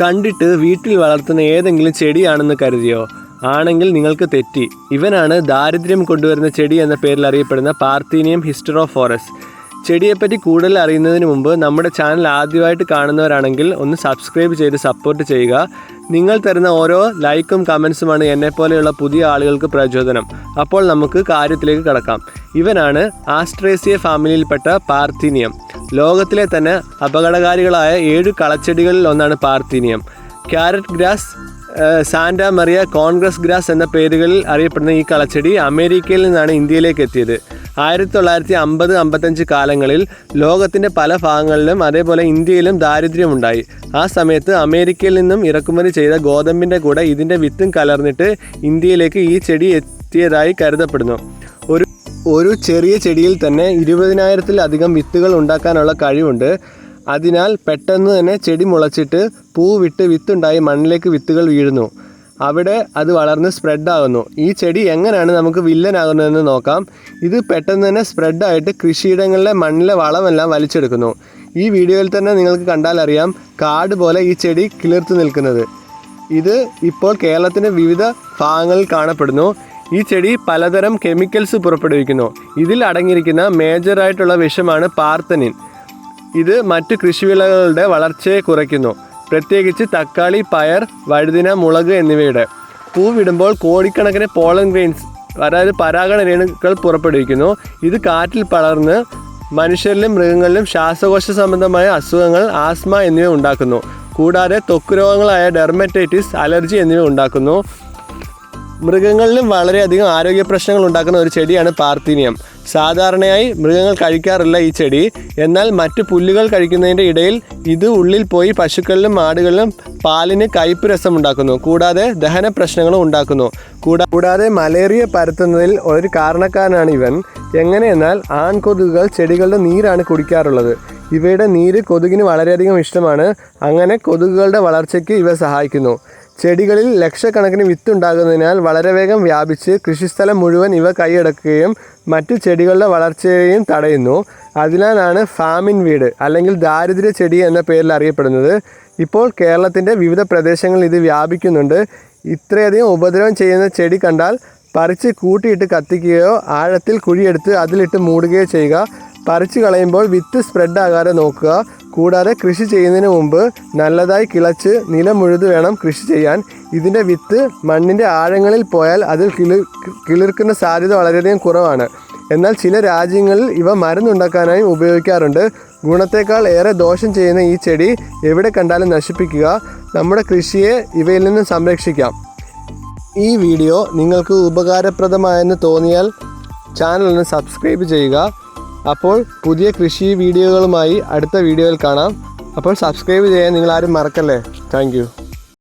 കണ്ടിട്ട് വീട്ടിൽ വളർത്തുന്ന ഏതെങ്കിലും ചെടിയാണെന്ന് കരുതിയോ? ആണെങ്കിൽ നിങ്ങൾക്ക് തെറ്റി. ഇവനാണ് ദാരിദ്ര്യം കൊണ്ടുവരുന്ന ചെടി എന്ന പേരിൽ അറിയപ്പെടുന്ന പാർത്തീനിയം ഹിസ്റ്ററോഫോറസ്. ചെടിയെപ്പറ്റി കൂടുതൽ അറിയുന്നതിന് മുമ്പ് നമ്മുടെ ചാനൽ ആദ്യമായിട്ട് കാണുന്നവരാണെങ്കിൽ ഒന്ന് സബ്സ്ക്രൈബ് ചെയ്ത് സപ്പോർട്ട് ചെയ്യുക. നിങ്ങൾ തരുന്ന ഓരോ ലൈക്കും കമൻസുമാണ് എന്നെപ്പോലെയുള്ള പുതിയ ആളുകൾക്ക് പ്രചോദനം. അപ്പോൾ നമുക്ക് കാര്യത്തിലേക്ക് കടക്കാം. ഇവനാണ് ആസ്ട്രേസിയ ഫാമിലിയിൽപ്പെട്ട പാർത്തീനിയം. ലോകത്തിലെ തന്നെ അപകടകാരികളായ ഏഴ് കളച്ചെടികളിൽ ഒന്നാണ് parthenium. Carrot grass Santa Maria congress grass എന്ന പേരുകളിൽ അറിയപ്പെടുന്ന ഈ കളച്ചെടി അമേരിക്കയിൽ നിന്നാണ് ഇന്ത്യയിലേക്ക് എത്തിയത്. ആയിരത്തി തൊള്ളായിരത്തി അമ്പത് അമ്പത്തഞ്ച് കാലങ്ങളിൽ ലോകത്തിന്റെ പല ഭാഗങ്ങളിലും അതേപോലെ ഇന്ത്യയിലും ദാരിദ്ര്യമുണ്ടായി. ആ സമയത്ത് അമേരിക്കയിൽ നിന്നും ഇറക്കുമതി ചെയ്ത ഗോതമ്പിന്റെ കൂടെ ഇതിന്റെ വിത്തും കലർന്നിട്ട് ഇന്ത്യയിലേക്ക് ഈ ചെടി എത്തിയതായി കരുതപ്പെടുന്നു. ഒരു ചെറിയ ചെടിയിൽ തന്നെ ഇരുപതിനായിരത്തിലധികം വിത്തുകൾ ഉണ്ടാക്കാനുള്ള കഴിവുണ്ട്. അതിനാൽ പെട്ടെന്ന് തന്നെ ചെടി മുളച്ചിട്ട് പൂ വിട്ട് വിത്തുണ്ടായി മണ്ണിലേക്ക് വിത്തുകൾ വീഴുന്നു. അവിടെ അത് വളർന്ന് സ്പ്രെഡാകുന്നു ഈ ചെടി എങ്ങനെയാണ് നമുക്ക് വില്ലനാകുന്നതെന്ന് നോക്കാം. ഇത് പെട്ടെന്ന് തന്നെ സ്പ്രെഡായിട്ട് കൃഷിയിടങ്ങളിലെ മണ്ണിലെ വളമെല്ലാം വലിച്ചെടുക്കുന്നു. ഈ വീഡിയോയിൽ തന്നെ നിങ്ങൾക്ക് കണ്ടാൽ അറിയാം കാട് പോലെ ഈ ചെടി കിളിർത്ത് നിൽക്കുന്നത്. ഇത് ഇപ്പോൾ കേരളത്തിന്റെ വിവിധ ഭാഗങ്ങളിൽ കാണപ്പെടുന്നു. ഈ ചെടി പലതരം കെമിക്കൽസ് പുറപ്പെടുവിക്കുന്നു. ഇതിൽ അടങ്ങിയിരിക്കുന്ന മേജറായിട്ടുള്ള വിഷമാണ് പാർത്തനിൻ. ഇത് മറ്റു കൃഷിവിളകളുടെ വളർച്ചയെ കുറയ്ക്കുന്നു. പ്രത്യേകിച്ച് തക്കാളി പയർ വഴുതിന മുളക് എന്നിവയുടെ. പൂവിടുമ്പോൾ കോടിക്കണക്കിന് പോളൻ ഗ്രെയിൻസ് അതായത് പരാഗണ രേണുക്കൾ പുറപ്പെടുവിക്കുന്നു. ഇത് കാറ്റിൽ പടർന്ന് മനുഷ്യരിലും മൃഗങ്ങളിലും ശ്വാസകോശ സംബന്ധമായ അസുഖങ്ങൾ ആസ്മ എന്നിവ ഉണ്ടാക്കുന്നു. കൂടാതെ ത്വക്ക് രോഗങ്ങളായ ഡെർമറ്റൈറ്റിസ് അലർജി എന്നിവ ഉണ്ടാക്കുന്നു. മൃഗങ്ങളിലും വളരെയധികം ആരോഗ്യ പ്രശ്നങ്ങൾ ഉണ്ടാക്കുന്ന ഒരു ചെടിയാണ് പാർത്തിനിയം. സാധാരണയായി മൃഗങ്ങൾ കഴിക്കാറില്ല ഈ ചെടി. എന്നാൽ മറ്റു പുല്ലുകൾ കഴിക്കുന്നതിന്റെ ഇടയിൽ ഇത് ഉള്ളിൽ പോയി പശുക്കളിലും ആടുകളിലും പാലിന് കയ്പ് രസം ഉണ്ടാക്കുന്നു കൂടാതെ ദഹന പ്രശ്നങ്ങളും ഉണ്ടാക്കുന്നു. കൂടാ കൂടാതെ മലേറിയ പരത്തുന്നതിൽ ഒരു കാരണക്കാരനാണ് ഇവൻ. എങ്ങനെയെന്നാൽ ആൺകൊതുകുകൾ ചെടികളുടെ നീരാണ് കുടിക്കാറുള്ളത്. ഇവയുടെ നീര് കൊതുകിന് വളരെയധികം ഇഷ്ടമാണ്. അങ്ങനെ കൊതുകുകളുടെ വളർച്ചയ്ക്ക് ഇവ സഹായിക്കുന്നു. ചെടികളിൽ ലക്ഷക്കണക്കിന് വിത്തുണ്ടാകുന്നതിനാൽ വളരെ വേഗം വ്യാപിച്ച് കൃഷിസ്ഥലം മുഴുവൻ ഇവ കൈയടക്കുകയും മറ്റു ചെടികളുടെ വളർച്ചയെയും തടയുന്നു. അതിനാലാണ് ഫാമിൻ വീട് അല്ലെങ്കിൽ ദാരിദ്ര്യ ചെടി എന്ന പേരിൽ അറിയപ്പെടുന്നത്. ഇപ്പോൾ കേരളത്തിന്റെ വിവിധ പ്രദേശങ്ങളിൽ ഇത് വ്യാപിക്കുന്നുണ്ട്. ഇത്രയധികം ഉപദ്രവം ചെയ്യുന്ന ചെടി കണ്ടാൽ പറിച്ച് കൂട്ടിയിട്ട് കത്തിക്കുകയോ ആഴത്തിൽ കുഴിയെടുത്ത് അതിലിട്ട് മൂടുകയോ ചെയ്യുക. പറിച്ചു കളയുമ്പോൾ വിത്ത് സ്പ്രെഡ് ആകാതെ നോക്കുക. കൂടാതെ കൃഷി ചെയ്യുന്നതിന് മുമ്പ് നല്ലതായി കിളച്ച് നിലമുഴുത് വേണം കൃഷി ചെയ്യാൻ. ഇതിന്റെ വിത്ത് മണ്ണിന്റെ ആഴങ്ങളിൽ പോയാൽ അതിൽ കിളി കിളിർക്കുന്ന സാധ്യത വളരെയധികം കുറവാണ്. എന്നാൽ ചില രാജ്യങ്ങളിൽ ഇവ മരുന്നുണ്ടാക്കാനായി ഉപയോഗിക്കാറുണ്ട്. ഗുണത്തേക്കാൾ ഏറെ ദോഷം ചെയ്യുന്ന ഈ ചെടി എവിടെ കണ്ടാലും നശിപ്പിക്കുക. നമ്മുടെ കൃഷിയെ ഇവയിൽ നിന്നും സംരക്ഷിക്കാം. ഈ വീഡിയോ നിങ്ങൾക്ക് ഉപകാരപ്രദമായെന്ന് തോന്നിയാൽ ചാനലിന് സബ്സ്ക്രൈബ് ചെയ്യുക. അപ്പോൾ പുതിയ കൃഷി വീഡിയോകളുമായി അടുത്ത വീഡിയോയിൽ കാണാം. അപ്പോൾ സബ്സ്ക്രൈബ് ചെയ്യാൻ നിങ്ങൾ ആരും മറക്കല്ലേ താങ്ക്